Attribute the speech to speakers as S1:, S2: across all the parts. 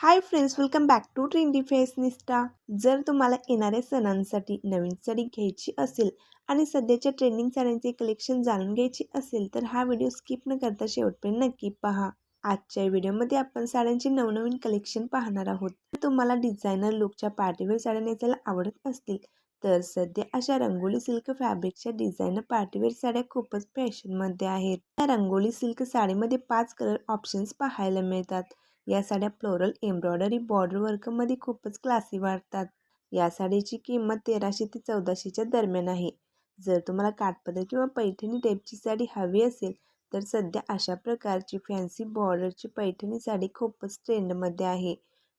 S1: Hi friends welcome back to trendy fashionista जर तुम्हाला येणाऱ्या सणांसाठी नवीन साडी घ्यायची असेल आणि सध्याच्या ट्रेंडिंग साड्यांचे कलेक्शन जाणून घ्यायचे असेल तर हा व्हिडिओ स्किप न करता शेवटपर्यंत नक्की पहा. आजच्या व्हिडिओमध्ये आपण साड्यांचे नवनवीन कलेक्शन पाहणार आहोत. तुम्हाला डिझायनर लुकच्या पार्टीवेअर साड्या नेसायला आवडत असतील तर सध्या अशा रंगोली सिल्क फॅब्रिकच्या डिझायनर पार्टीवेअर साड्या खूपच फॅशनमध्ये आहेत. या रंगोली सिल्क साडीमध्ये पाच कलर ऑप्शन्स पाहायला मिळतात. या साड्या फ्लोरल एम्ब्रॉयडरी बॉर्डर वर्कमध्ये खूपच क्लासी वाटतात या साडीची किंमत तेराशे ते चौदाशेच्या दरम्यान आहे. जर तुम्हाला काठपदर किंवा पैठणी टाईपची साडी हवी असेल तर सध्या अशा प्रकारची फॅन्सी बॉर्डरची पैठणी साडी खूपच ट्रेंडमध्ये आहे.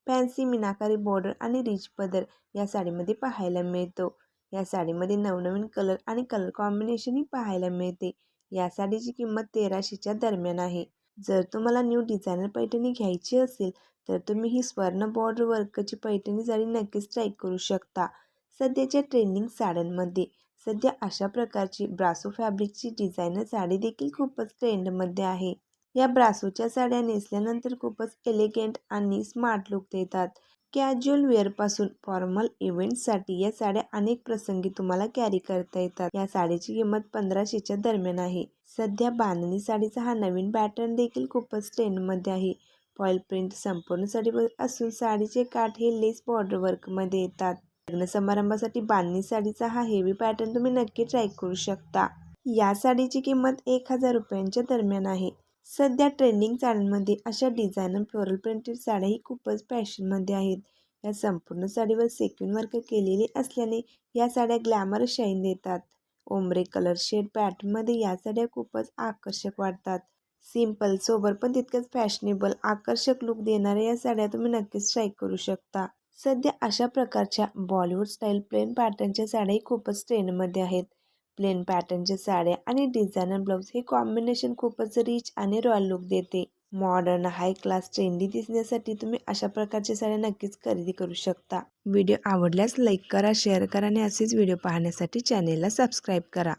S1: फॅन्सी मिनाकारी बॉर्डर आणि रिच पदर या साडीमध्ये पाहायला मिळतो. या साडीमध्ये नवनवीन कलर आणि कलर कॉम्बिनेशनही पाहायला मिळते. या साडीची किंमत तेराशेच्या दरम्यान आहे. जर तुम्हाला न्यू डिझायनर पैठणी घ्यायची असेल तर तुम्ही ही स्वर्ण बॉर्डर वर्कची पैठणी साडी नक्कीच ट्राय करू शकता. सध्याच्या ट्रेंडिंग साड्यांमध्ये सध्या अशा प्रकारची ब्रासो फॅब्रिकची डिझायनर साडी देखील खूपच ट्रेंडमध्ये आहे. या ब्रासोच्या साड्या नेसल्यानंतर खूपच एलिगंट आणि स्मार्ट लुक देतात. कॅज्युअल वेअरपासून फॉर्मल इव्हेंटसाठी या साड्या अनेक प्रसंगी तुम्हाला कॅरी करता येतात. या साडीची किंमत पंधराशेच्या दरम्यान आहे. सध्या बांधणी साडीचा हा नवीन पॅटर्न देखील खूपच ट्रेंडमध्ये आहे. फॉईल प्रिंट संपूर्ण साडीवर असून साडीचे काठ हे लेस बॉर्डर वर्कमध्ये येतात. लग्न समारंभासाठी बांधणी साडीचा हा हेवी पॅटर्न तुम्ही नक्की ट्राय करू शकता. या साडीची किंमत एक हजार रुपयांच्या दरम्यान आहे. सध्या ट्रेंडिंग साड्यांमध्ये अशा डिझायनर फ्लोरल प्रिंटेड साड्याही खूपच फॅशनमध्ये आहेत. या संपूर्ण साडीवर सेक्युन वर्क केलेले असल्याने या साड्या ग्लॅमर शाईन देतात. ओमरे कलर शेड पॅटर्नमध्ये या साड्या खूपच आकर्षक वाटतात. सिंपल सोबर पण तितकंच फॅशनेबल आकर्षक लुक देणाऱ्या या साड्या तुम्ही नक्कीच ट्राय करू शकता. सध्या अशा प्रकारच्या बॉलिवूड स्टाईल प्लेन पॅटर्नच्या साड्याही खूपच ट्रेंडमध्ये आहेत. प्लेन पॅटर्नच्या साड्या आणि डिझायनर ब्लाऊज हे कॉम्बिनेशन खूपच रिच आणि रॉयल लुक देते. मॉडर्न हाय क्लास ट्रेंडी दिसण्यासाठी तुम्ही अशा प्रकारच्या साड्या नक्कीच खरेदी करू शकता. व्हिडिओ आवडल्यास लाईक करा शेअर करा आणि असेच व्हिडिओ पाहण्यासाठी चॅनेलला सबस्क्राईब करा.